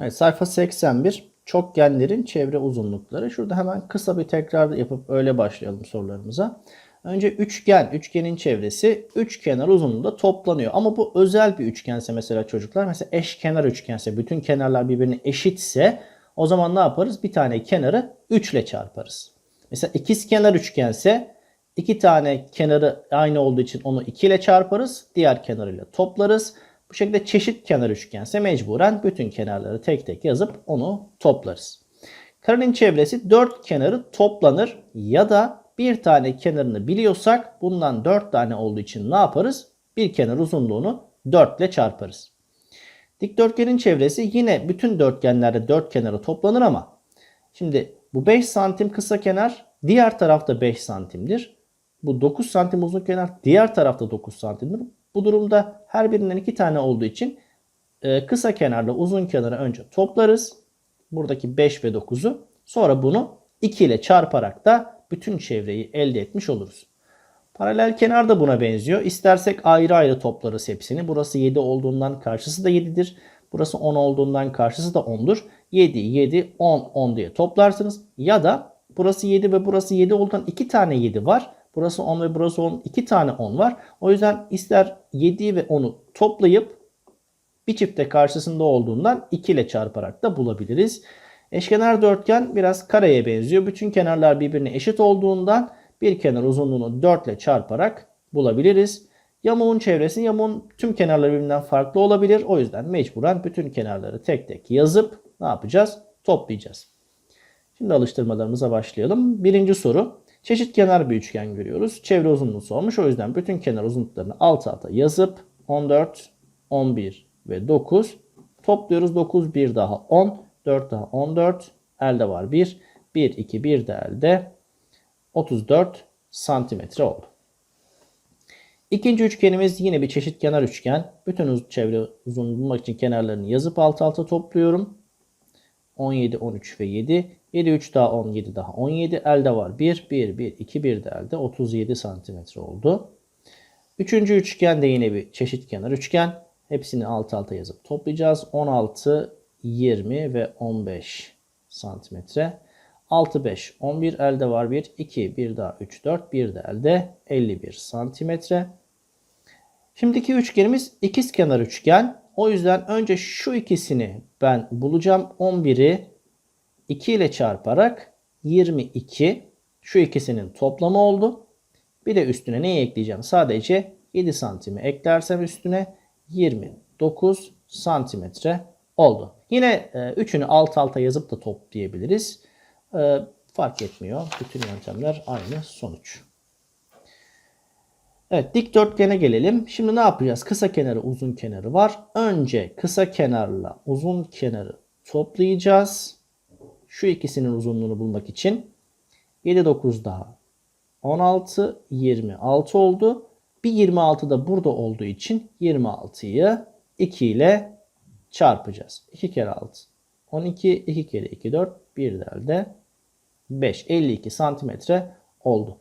Evet, sayfa 81 çokgenlerin çevre uzunlukları. Şurada hemen kısa bir tekrar yapıp öyle başlayalım sorularımıza. Önce üçgen, üçgenin çevresi üç kenar uzunluğunda toplanıyor. Ama bu özel bir üçgense mesela çocuklar, mesela eşkenar üçgense, bütün kenarlar birbirine eşitse o zaman ne yaparız? Bir tane kenarı 3 ile çarparız. Mesela ikizkenar üçgense iki tane kenarı aynı olduğu için onu 2 ile çarparız. Diğer kenarıyla toplarız. Bu şekilde çeşit kenar üçgense mecburen bütün kenarları tek tek yazıp onu toplarız. Karenin çevresi 4 kenarı toplanır ya da bir tane kenarını biliyorsak bundan 4 tane olduğu için ne yaparız? Bir kenar uzunluğunu 4 ile çarparız. Dikdörtgenin çevresi yine bütün dörtgenlerde 4 kenarı toplanır ama şimdi bu 5 santim kısa kenar diğer tarafta 5 santimdir. Bu 9 santim uzun kenar diğer tarafta 9 santimdir. Bu durumda her birinden 2 tane olduğu için e, kısa kenarla uzun kenarı önce toplarız. Buradaki 5 ve 9'u. Sonra bunu 2 ile çarparak da bütün çevreyi elde etmiş oluruz. Paralel kenar da buna benziyor. İstersek ayrı ayrı toplarız hepsini. Burası 7 olduğundan karşısı da 7'dir. Burası 10 olduğundan karşısı da 10'dur. 7, 7, 10, 10 diye toplarsınız. Ya da burası 7 ve burası 7 olduğundan 2 tane 7 var. Burası 10 ve burası 10. 2 tane 10 var. O yüzden ister 7'yi ve 10'u toplayıp bir çifte karşısında olduğundan 2 ile çarparak da bulabiliriz. Eşkenar dörtgen biraz kareye benziyor. Bütün kenarlar birbirine eşit olduğundan bir kenar uzunluğunu 4 ile çarparak bulabiliriz. Yamuğun çevresi yamuğun tüm kenarları birbirinden farklı olabilir. O yüzden mecburen bütün kenarları tek tek yazıp ne yapacağız? Toplayacağız. Şimdi alıştırmalarımıza başlayalım. Birinci soru. Çeşit kenar bir üçgen görüyoruz. Çevre uzunluğu sormuş. O yüzden bütün kenar uzunluklarını alt alta yazıp 14, 11 ve 9 topluyoruz. 9 bir daha 10, 4 daha 14. Elde var 1. 1, 2, 1 de elde 34 santimetre oldu. İkinci üçgenimiz yine bir çeşit kenar üçgen. Bütün uz çevre uzunluğunu bulmak için kenarlarını yazıp alt alta topluyorum. 17, 13 ve 7. 7, 3 daha 10, 7 daha 17. Elde var 1, 1, 1, 2, 1 de elde 37 santimetre oldu. Üçüncü üçgen de yine bir çeşit kenar üçgen. Hepsini alt alta yazıp toplayacağız. 16, 20 ve 15 santimetre. 6, 5, 11 elde var 1, 2, 1 daha 3, 4, 1 de elde 51 santimetre. Şimdiki üçgenimiz ikizkenar üçgen. O yüzden önce şu ikisini ben bulacağım. 11'i 2 ile çarparak 22 şu ikisinin toplamı oldu. Bir de üstüne neyi ekleyeceğim? Sadece 7 santimi eklersem üstüne 29 santimetre oldu. Yine e, üçünü alt alta yazıp da toplayabiliriz. E, fark etmiyor. Bütün yöntemler aynı sonuç. Evet dikdörtgene gelelim. Şimdi ne yapacağız? Kısa kenarı uzun kenarı var. Önce kısa kenarla uzun kenarı toplayacağız. Şu ikisinin uzunluğunu bulmak için 7 9 daha 16 26 oldu. Bir 26 da burada olduğu için 26'yı 2 ile çarpacağız. 2 kere 6 12 2 kere 2 4 bir de 5 52 santimetre oldu.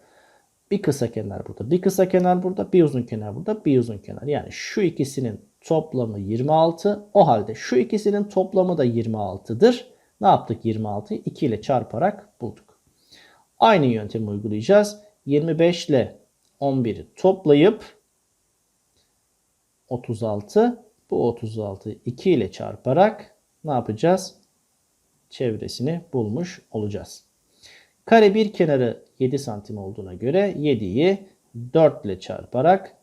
Bir kısa kenar burada, bir kısa kenar burada, bir uzun kenar burada, bir uzun kenar. Yani şu ikisinin toplamı 26. O halde şu ikisinin toplamı da 26'dır. Ne yaptık 26'yı? 2 ile çarparak bulduk. Aynı yöntemi uygulayacağız. 25 ile 11'i toplayıp 36. Bu 36'yı 2 ile çarparak ne yapacağız? Çevresini bulmuş olacağız. Kare bir kenarı 7 santim olduğuna göre 7'yi 4 ile çarparak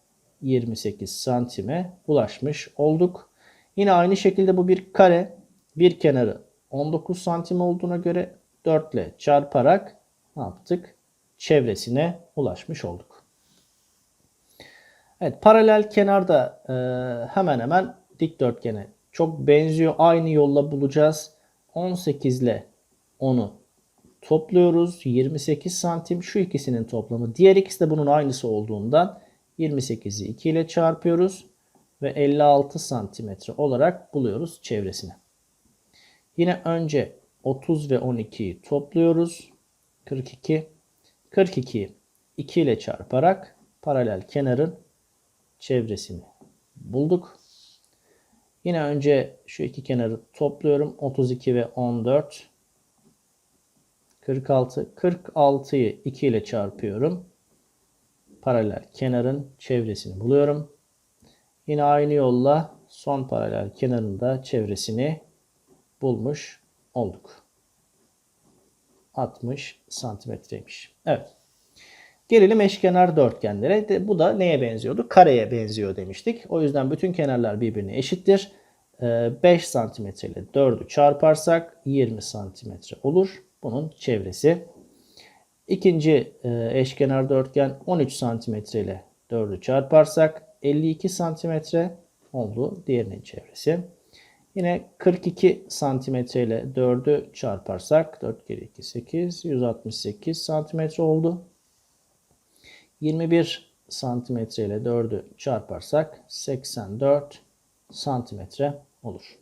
28 santime ulaşmış olduk. Yine aynı şekilde bu bir kare. Bir kenarı 19 santim olduğuna göre 4 ile çarparak ne yaptık? Çevresine ulaşmış olduk. Evet paralel kenarda e, hemen hemen dikdörtgene çok benziyor. Aynı yolla bulacağız. 18 ile 10'u topluyoruz. 28 santim şu ikisinin toplamı. Diğer ikisi de bunun aynısı olduğundan 28'i 2 ile çarpıyoruz. Ve 56 santimetre olarak buluyoruz çevresini. Yine önce 30 ve 12'yi topluyoruz. 42. 42'yi 2 ile çarparak paralel kenarın çevresini bulduk. Yine önce şu iki kenarı topluyorum. 32 ve 14. 46. 46'yı 2 ile çarpıyorum. Paralel kenarın çevresini buluyorum. Yine aynı yolla son paralel kenarında çevresini bulmuş olduk. 60 santimetreymiş. Evet. Gelelim eşkenar dörtgenlere. De, bu da neye benziyordu? Kareye benziyor demiştik. O yüzden bütün kenarlar birbirine eşittir. Ee, 5 santimetre ile 4'ü çarparsak 20 santimetre olur. Bunun çevresi. İkinci e, eşkenar dörtgen 13 santimetre ile 4'ü çarparsak 52 santimetre oldu. Diğerinin çevresi. Yine 42 santimetre ile 4'ü çarparsak 4 kere 2 8 168 santimetre oldu. 21 santimetre ile 4'ü çarparsak 84 santimetre olur.